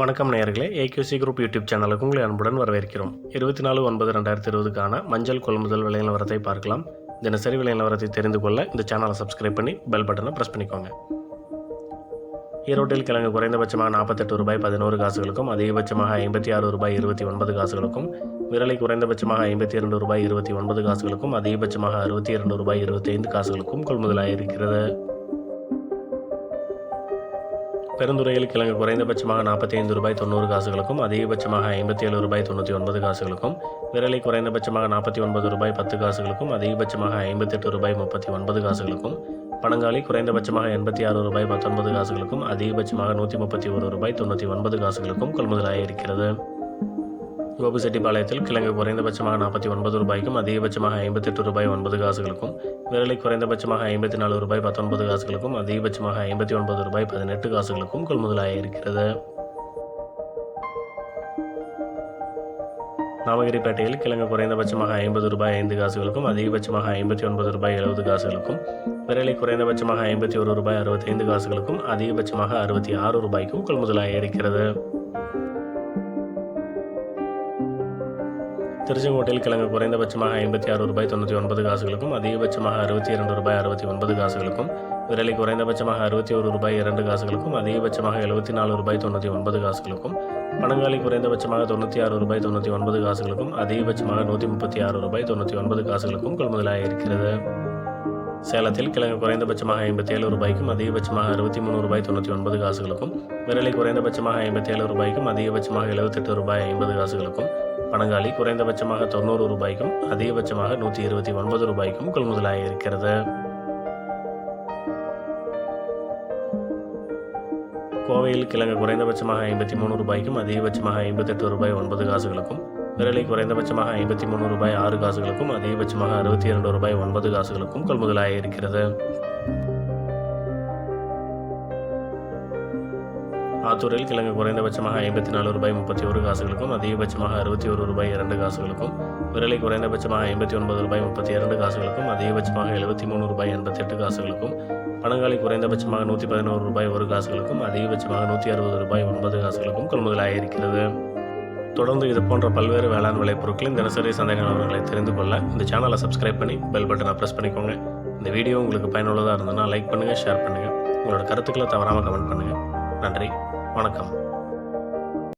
வணக்கம் நேயர்களே. ஏகியூசி group YouTube சேனலுக்கு உங்களை அன்புடன் வரவேற்கிறோம். இருபத்தி நாலு ஒன்பது ரெண்டாயிரத்தி இருபதுக்கான மஞ்சள் கொள்முதல் விலை நிலவரத்தை பார்க்கலாம். தினசரி விலை நிலவரத்தை தெரிந்து கொள்ள இந்த சேனலை சப்ஸ்கிரைப் பண்ணி பெல் பட்டனை ப்ரெஸ் பண்ணிக்கோங்க. ஈரோட்டில் கிழங்கு குறைந்தபட்சமாக நாற்பத்தெட்டு ரூபாய் பதினோரு காசுகளுக்கும் அதிகபட்சமாக ஐம்பத்தி ஆறு ரூபாய் இருபத்தி ஒன்பது காசுகளுக்கும் விரலை குறைந்தபட்சமாக ஐம்பத்தி இரண்டு ரூபாய் இருபத்தி ஒன்பது காசுகளுக்கும் அதிகபட்சமாக அறுபத்தி இரண்டு ரூபாய் இருபத்தைந்து காசுகளுக்கும் கொள்முதலாக இருக்கிறது பெருந்துறையில் கிழங்கு குறைந்தபட்சமாக நாற்பத்தி ஐந்து ரூபாய் தொண்ணூறு காசுகளுக்கும் அதிகபட்சமாக ஐம்பத்தி ஏழு ரூபாய் தொண்ணூற்றி ஒன்பது காசுகளுக்கும் விரலை குறைந்தபட்சமாக நாற்பத்தி ஒன்பது ரூபாய் பத்து காசுகளுக்கும் அதிகபட்சமாக ஐம்பத்தெட்டு ரூபாய் முப்பத்தி ஒன்பது காசுகளுக்கும் பணங்காலி குறைந்தபட்சமாக எண்பத்தி ஆறு ரூபாய் பத்தொன்பது காசுகளுக்கும் அதிகபட்சமாக நூற்றி முப்பத்தி ஒரு ரூபாய் தொண்ணூற்றி ஒன்பது காசுகளுக்கும் கொள்முதலாக இருக்கிறது. கோபிசெட்டிப்பாளையத்தில் கிழங்கு குறைந்தபட்சமாக நாற்பத்தி ஒன்பது ரூபாய்க்கும் அதிகபட்சமாக ஐம்பத்தெட்டு ரூபாய் ஒன்பது காசுகளுக்கும் விரலை குறைந்தபட்சமாக ஐம்பத்தி நாலு ரூபாய் பத்தொன்பது காசுகளுக்கும் அதிகபட்சமாக ஐம்பத்தி ஒன்பது ரூபாய் பதினெட்டு காசுகளுக்கும் கொள்முதலாயிருக்கிறது. நாமகிரிப்பேட்டையில் கிழங்கு குறைந்தபட்சமாக ஐம்பது ரூபாய் ஐந்து காசுகளுக்கும் அதிகபட்சமாக ஐம்பத்தி ஒன்பது ரூபாய் எழுபது காசுகளுக்கும் விரலை குறைந்தபட்சமாக ஐம்பத்தி ஒரு ரூபாய் அறுபத்தைந்து காசுகளுக்கும் அதிகபட்சமாக அறுபத்தி ஆறு ரூபாய்க்கும் கொள்முதலாக இருக்கிறது திருச்செங்கோட்டையில் கிழங்கு குறைந்தபட்சமாக ஐம்பத்தி ஆறு ரூபாய் தொண்ணூற்றி ஒன்பது காசுகளுக்கும் அதிகபட்சமாக அறுபத்தி இரண்டு ரூபாய் அறுபத்தி ஒன்பது காசுகளுக்கும் விரலை குறைந்தபட்சமாக அறுபத்தி ஒரு ரூபாய் இரண்டு காசுகளுக்கும் அதிகபட்சமாக எழுபத்தி நாலு ரூபாய் தொண்ணூற்றி ஒன்பது காசுகளுக்கும் பணங்காலி குறைந்தபட்சமாக தொண்ணூற்றி ஆறு ரூபாய் தொண்ணூற்றி ஒன்பது காசுகளுக்கும் அதிகபட்சமாக நூற்றி முப்பத்தி ஆறு ரூபாய் தொண்ணூற்றி ஒன்பது காசுகளுக்கும் கொள்முதலாக இருக்கிறது. சேலத்தில் கிழங்கு குறைந்தபட்சமாக ஐம்பத்தி ஏழு ரூபாய்க்கும் அதிகபட்சமாக அறுபத்தி மூணு ரூபாய் தொண்ணூற்றி ஒன்பது காசுகளுக்கும் விரலை குறைந்தபட்சமாக ஐம்பத்தி ஏழு ரூபாய்க்கும் அதிகபட்சமாக எழுபத்தெட்டு ரூபாய் ஐம்பது காசுகளுக்கும் பனங்காலி குறைந்தபட்சமாக தொண்ணூறு ரூபாய்க்கும் அதிகபட்சமாக நூற்றி இருபத்தி ஒன்பது ரூபாய்க்கும் கொள்முதலாக இருக்கிறது. கோவையில் கிழங்கு குறைந்தபட்சமாக ஐம்பத்தி மூணு ரூபாய்க்கும் அதிகபட்சமாக ஐம்பத்தெட்டு ரூபாய் ஒன்பது காசுகளுக்கும் விரலை குறைந்தபட்சமாக ஐம்பத்தி மூணு ரூபாய் ஆறு காசுகளுக்கும் அதிகபட்சமாக அறுபத்தி இரண்டு ரூபாய் ஒன்பது காசுகளுக்கும் கொள்முதலாக இருக்கிறது. ஆத்தூரில் கிழங்கு குறைந்தபட்சமாக ஐம்பத்தி நாலு ரூபாய் முப்பத்தி ஒரு காசுகளுக்கும் அதிகபட்சமாக அறுபத்தி ஒரு ரூபாய் இரண்டு காசுகளுக்கும் விரலை குறைந்தபட்சமாக ஐம்பத்தி ஒன்பது ரூபாய் முப்பத்தி இரண்டு காசுகளுக்கும் அதிகபட்சமாக எழுபத்தி மூணு ரூபாய் எண்பத்தி எட்டு காசுகளுக்கும் பணங்காலி குறைந்தபட்சமாக நூற்றி பதினோரு ரூபாய் ஒரு காசுகளுக்கும் அதிகபட்சமாக நூற்றி அறுபது ரூபாய் ஒன்பது காசுகளுக்கும் கொள்முதலாக இருக்கிறது தொடர்ந்து இது போன்ற பல்வேறு வேளாண் விளைபொருட்களின் தினசரி சந்தை நிலவரங்களை தெரிந்து கொள்ள இந்த சேனலை சப்ஸ்கிரைப் பண்ணி பெல் பட்டனை ப்ரெஸ் பண்ணிக்கோங்க. இந்த வீடியோ உங்களுக்கு பயனுள்ளதாக இருந்ததுன்னா லைக் பண்ணுங்கள் ஷேர் பண்ணுங்கள் உங்களோட கருத்துக்களை தவறாமல் கமெண்ட் பண்ணுங்கள் நன்றி. வணக்கம்.